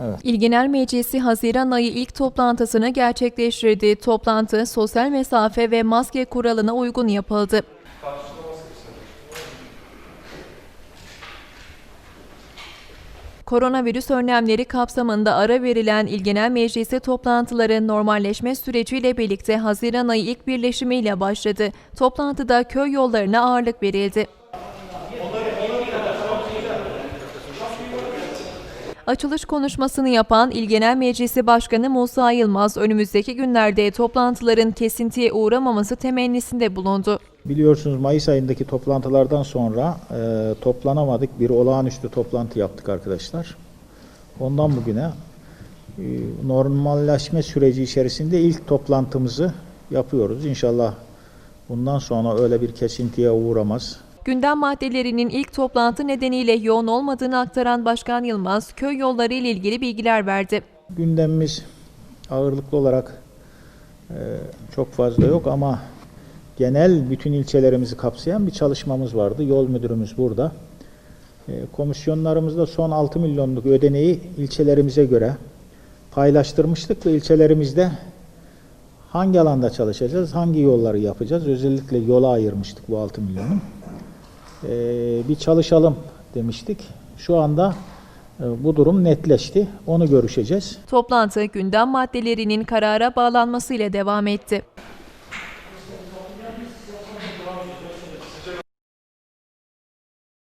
Evet. İl Meclisi Haziran ayı ilk toplantısını gerçekleştirdi. Toplantı sosyal mesafe ve maske kuralına uygun yapıldı. Koronavirüs önlemleri kapsamında ara verilen İl Genel Meclisi toplantıları normalleşme süreciyle birlikte Haziran ayı ilk birleşimiyle başladı. Toplantıda köy yollarına ağırlık verildi. Açılış konuşmasını yapan İl Genel Meclisi Başkanı Musa Yılmaz, önümüzdeki günlerde toplantıların kesintiye uğramaması temennisinde bulundu. Biliyorsunuz Mayıs ayındaki toplantılardan sonra e, toplanamadık. Bir olağanüstü toplantı yaptık arkadaşlar. Ondan bugüne e, normalleşme süreci içerisinde ilk toplantımızı yapıyoruz. İnşallah bundan sonra öyle bir kesintiye uğramaz. Gündem maddelerinin ilk toplantı nedeniyle yoğun olmadığını aktaran Başkan Yılmaz, köy yolları ile ilgili bilgiler verdi. Gündemimiz ağırlıklı olarak e, çok fazla yok ama genel bütün ilçelerimizi kapsayan bir çalışmamız vardı. Yol müdürümüz burada. E, komisyonlarımızda son 6 milyonluk ödeneği ilçelerimize göre paylaştırmıştık ve ilçelerimizde hangi alanda çalışacağız, hangi yolları yapacağız özellikle yola ayırmıştık bu 6 milyonu. E, bir çalışalım demiştik. Şu anda e, bu durum netleşti. Onu görüşeceğiz. Toplantı gündem maddelerinin karara bağlanmasıyla devam etti.